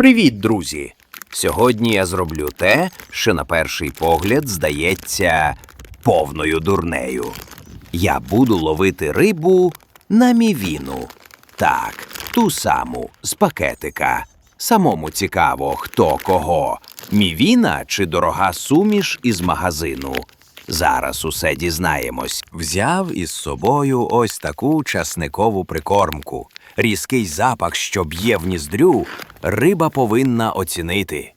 Привіт, друзі! Сьогодні я зроблю те, що на перший погляд здається повною дурнею. Я буду ловити рибу на мівіну. Так, ту саму з пакетика. Самому цікаво, хто кого. Мівіна чи дорога суміш із магазину. Зараз усе дізнаємось. Взяв із собою ось таку часникову прикормку. Різкий запах, що б'є в ніздрю, риба повинна оцінити.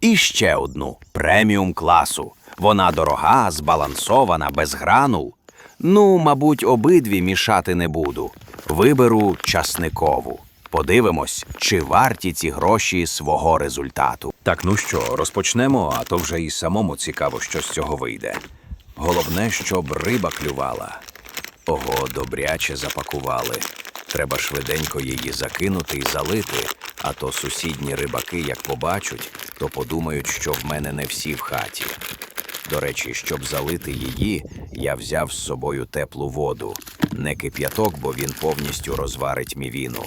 І ще одну преміум класу. Вона дорога, збалансована, без гранул. Ну, мабуть, обидві мішати не буду. Виберу часникову. Подивимось, чи варті ці гроші свого результату. Так, ну що, розпочнемо, а то вже і самому цікаво, що з цього вийде. Головне, щоб риба клювала. Ого, добряче запакували. Треба швиденько її закинути і залити, а то сусідні рибаки, як побачать, то подумають, що в мене не всі в хаті. До речі, щоб залити її, я взяв з собою теплу воду. Не кип'яток, бо він повністю розварить мівіну.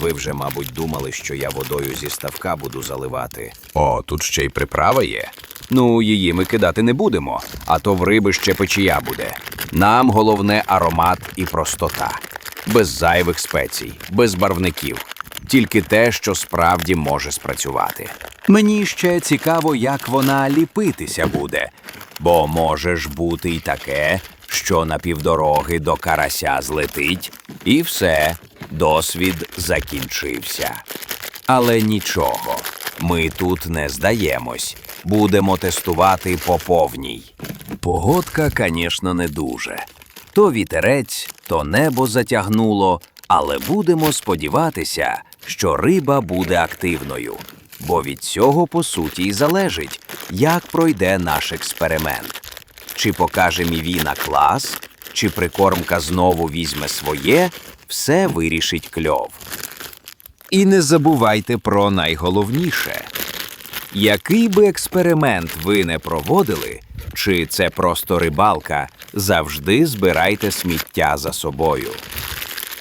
Ви вже, мабуть, думали, що я водою зі ставка буду заливати. О, тут ще й приправа є. Ну, її ми кидати не будемо, а то в риби ще печія буде. Нам головне аромат і простота. Без зайвих спецій, без барвників. Тільки те, що справді може спрацювати. Мені ще цікаво, як вона ліпитися буде, бо може ж бути й таке, що на півдороги до карася злетить, і все, досвід закінчився. Але нічого, ми тут не здаємось. Будемо тестувати по повній. Погодка, звісно, не дуже. То вітерець, то небо затягнуло, але будемо сподіватися, що риба буде активною. Бо від цього, по суті, і залежить, як пройде наш експеримент. Чи покаже мівіна клас, чи прикормка знову візьме своє, все вирішить кльов. І не забувайте про найголовніше. Який би експеримент ви не проводили, чи це просто рибалка, завжди збирайте сміття за собою.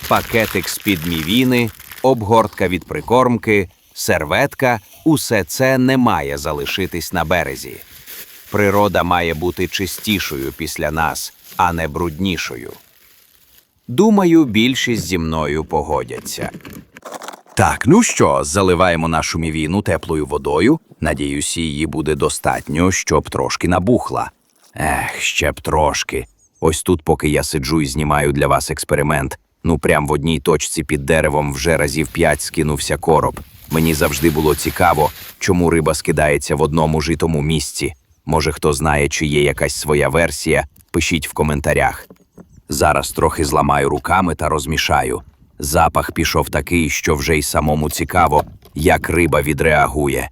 Пакетик з-під мівіни, обгортка від прикормки, серветка усе це не має залишитись на березі. Природа має бути чистішою після нас, а не бруднішою. Думаю, більшість зі мною погодяться. Так, ну що, заливаємо нашу мівіну теплою водою. Надіюсь, її буде достатньо, щоб трошки набухла. Ех, ще б трошки. Ось тут, поки я сиджу і знімаю для вас експеримент. Ну, прям в одній точці під деревом вже разів п'ять скинувся короб. Мені завжди було цікаво, чому риба скидається в одному житому місці. Може, хто знає, чи є якась своя версія, пишіть в коментарях. Зараз трохи зламаю руками та розмішаю. Запах пішов такий, що вже й самому цікаво, як риба відреагує.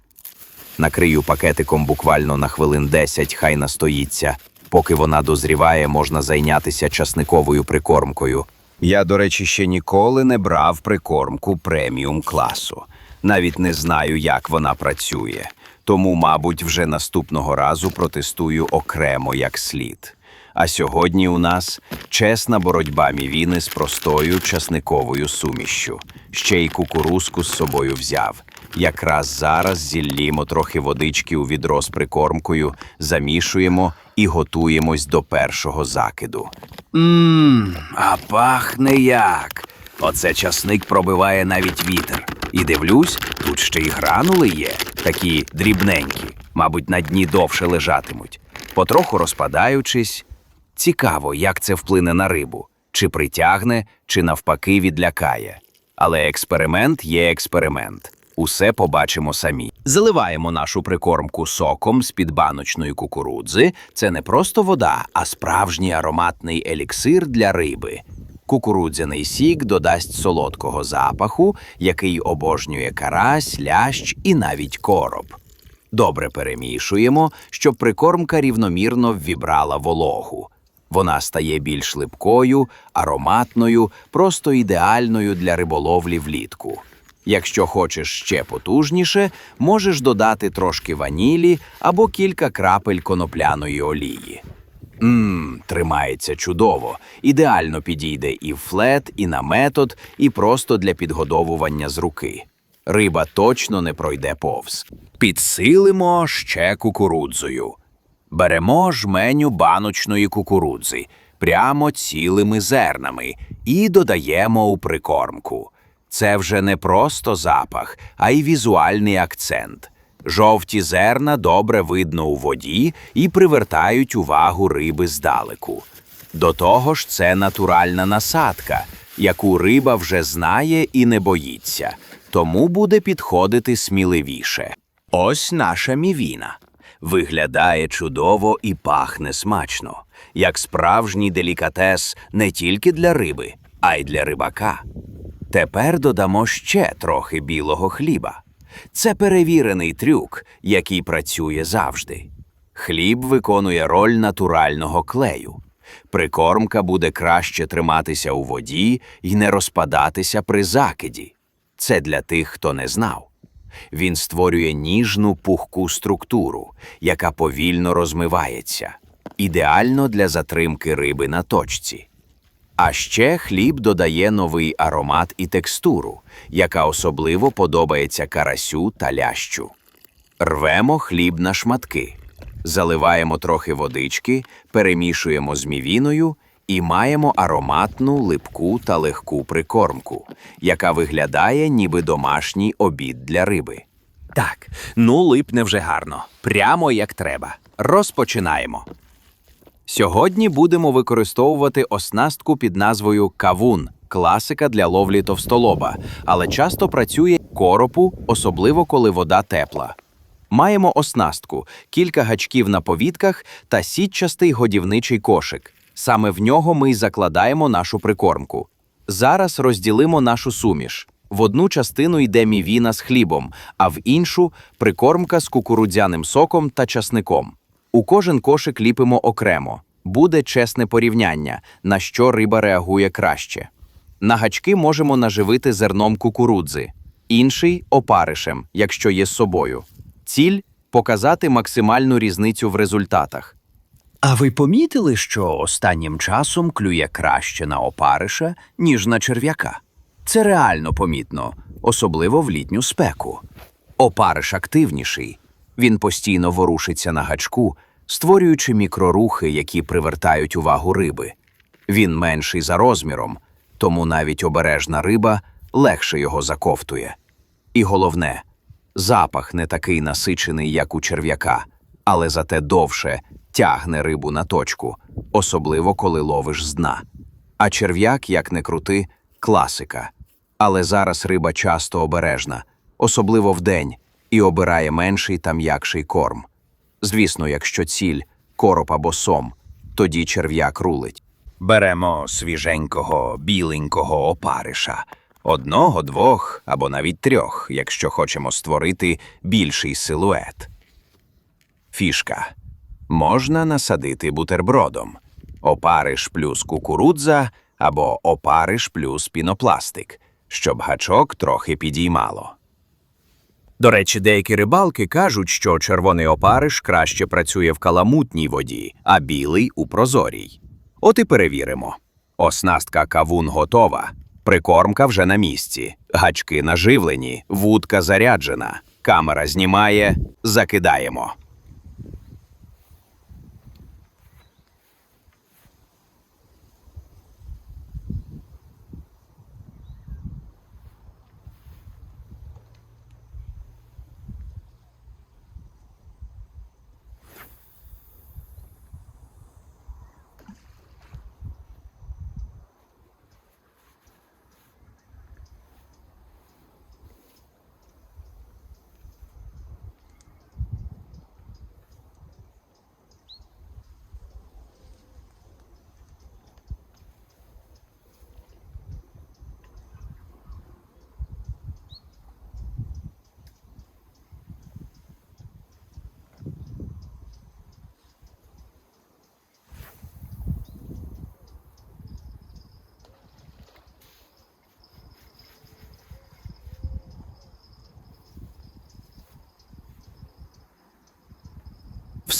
Накрию пакетиком буквально на хвилин 10, хай настоїться. Поки вона дозріває, можна зайнятися часниковою прикормкою. Я, до речі, ще ніколи не брав прикормку преміум класу. Навіть не знаю, як вона працює. Тому, мабуть, вже наступного разу протестую окремо як слід. А сьогодні у нас чесна боротьба мівіни з простою часниковою сумішшю. Ще й кукурузку з собою взяв. Якраз зараз зіллімо трохи водички у відро з прикормкою, замішуємо і готуємось до першого закиду. Мм, а пахне як. Оце часник пробиває навіть вітер. І дивлюсь, тут ще й гранули є, такі дрібненькі, мабуть, на дні довше лежатимуть. Потроху розпадаючись, цікаво, як це вплине на рибу, чи притягне, чи навпаки відлякає. Але експеримент є експеримент. Усе побачимо самі. Заливаємо нашу прикормку соком з під баночної кукурудзи. Це не просто вода, а справжній ароматний еліксир для риби. Кукурудзяний сік додасть солодкого запаху, який обожнює карась, лящ і навіть короб. Добре перемішуємо, щоб прикормка рівномірно ввібрала вологу. Вона стає більш липкою, ароматною, просто ідеальною для риболовлі влітку. Якщо хочеш ще потужніше, можеш додати трошки ванілі або кілька крапель конопляної олії. Мм, тримається чудово. Ідеально підійде і в флет, і на метод, і просто для підгодовування з руки. риба точно не пройде повз. Підсилимо ще кукурудзою. Беремо жменю баночної кукурудзи прямо цілими зернами і додаємо у прикормку. Це вже не просто запах, а й візуальний акцент. Жовті зерна добре видно у воді і привертають увагу риби здалеку. До того ж, це натуральна насадка, яку риба вже знає і не боїться, тому буде підходити сміливіше. Ось наша мівіна. Виглядає чудово і пахне смачно, як справжній делікатес не тільки для риби, а й для рибака. Тепер додамо ще трохи білого хліба. Це перевірений трюк, який працює завжди. Хліб виконує роль натурального клею. Прикормка буде краще триматися у воді і не розпадатися при закиді. Це для тих, хто не знав. Він створює ніжну пухку структуру, яка повільно розмивається, ідеально для затримки риби на точці. А ще хліб додає новий аромат і текстуру, яка особливо подобається карасю та лящу. Рвемо хліб на шматки, заливаємо трохи водички, перемішуємо з мівіною і маємо ароматну, липку та легку прикормку, яка виглядає ніби домашній обід для риби. Так, ну липне вже гарно, прямо як треба. Розпочинаємо. Сьогодні будемо використовувати оснастку під назвою кавун, класика для ловлі товстолоба, але часто працює коропу, особливо коли вода тепла. Маємо оснастку, кілька гачків на повідках та сітчастий годівничий кошик. Саме в нього ми й закладаємо нашу прикормку. Зараз розділимо нашу суміш. В одну частину йде мівіна з хлібом, а в іншу прикормка з кукурудзяним соком та часником. У кожен кошик ліпимо окремо. Буде чесне порівняння, на що риба реагує краще. На гачки можемо наживити зерном кукурудзи, інший опаришем, якщо є з собою. Ціль показати максимальну різницю в результатах. А ви помітили, що останнім часом клює краще на опариша, ніж на черв'яка? Це реально помітно, особливо в літню спеку. Опариш активніший. Він постійно ворушиться на гачку, створюючи мікрорухи, які привертають увагу риби. Він менший за розміром, тому навіть обережна риба легше його заковтує. І головне, запах не такий насичений, як у черв'яка, але зате довше тягне рибу на точку, особливо коли ловиш з дна. А черв'як, як не крути, класика. Але зараз риба часто обережна, особливо вдень, і обирає менший та м'якший корм. Звісно, якщо ціль короб або сом, тоді черв'як рулить. Беремо свіженького біленького опариша, одного, двох або навіть трьох, якщо хочемо створити більший силует. Фішка. Можна насадити бутербродом. Опариш плюс кукурудза або опариш плюс пінопластик, щоб гачок трохи підіймало. До речі, деякі рибалки кажуть, що червоний опариш краще працює в каламутній воді, а білий у прозорій. От і перевіримо. Оснастка кавун готова, прикормка вже на місці, гачки наживлені, вудка заряджена, камера знімає, закидаємо.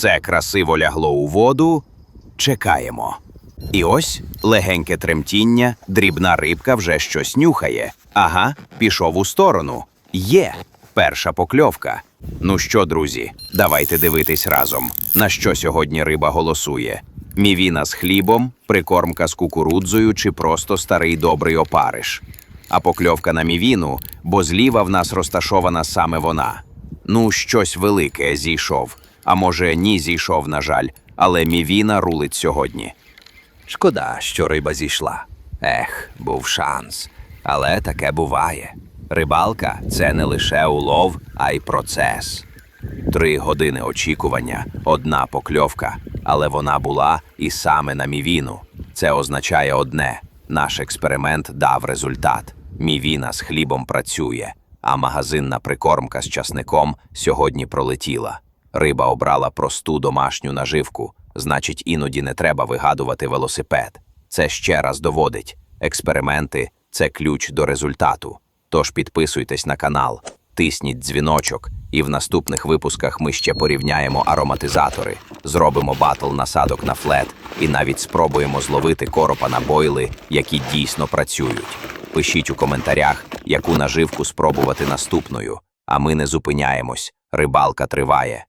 Все красиво лягло у воду. Чекаємо. І ось легеньке тремтіння, дрібна рибка вже щось нюхає. Ага, пішов у сторону. Є перша покльовка. Ну що, друзі, давайте дивитись разом. На що сьогодні риба голосує: мівіна з хлібом, прикормка з кукурудзою чи просто старий добрий опариш. А покльовка на мівіну, бо зліва в нас розташована саме вона. Ну, щось велике зійшов. А може, ні зійшов, на жаль, але мівіна рулить сьогодні. Шкода, що риба зійшла. Ех, був шанс. Але таке буває. Рибалка це не лише улов, а й процес. Три години очікування, одна покльовка, але вона була і саме на мівіну. Це означає одне: наш експеримент дав результат. Мівіна з хлібом працює, а магазинна прикормка з часником сьогодні пролетіла. Риба обрала просту домашню наживку, значить, іноді не треба вигадувати велосипед. Це ще раз доводить: експерименти це ключ до результату. Тож підписуйтесь на канал, тисніть дзвіночок, і в наступних випусках ми ще порівняємо ароматизатори, зробимо батл насадок на флет і навіть спробуємо зловити коропа на бойли, які дійсно працюють. Пишіть у коментарях, яку наживку спробувати наступною. А ми не зупиняємось. Рибалка триває.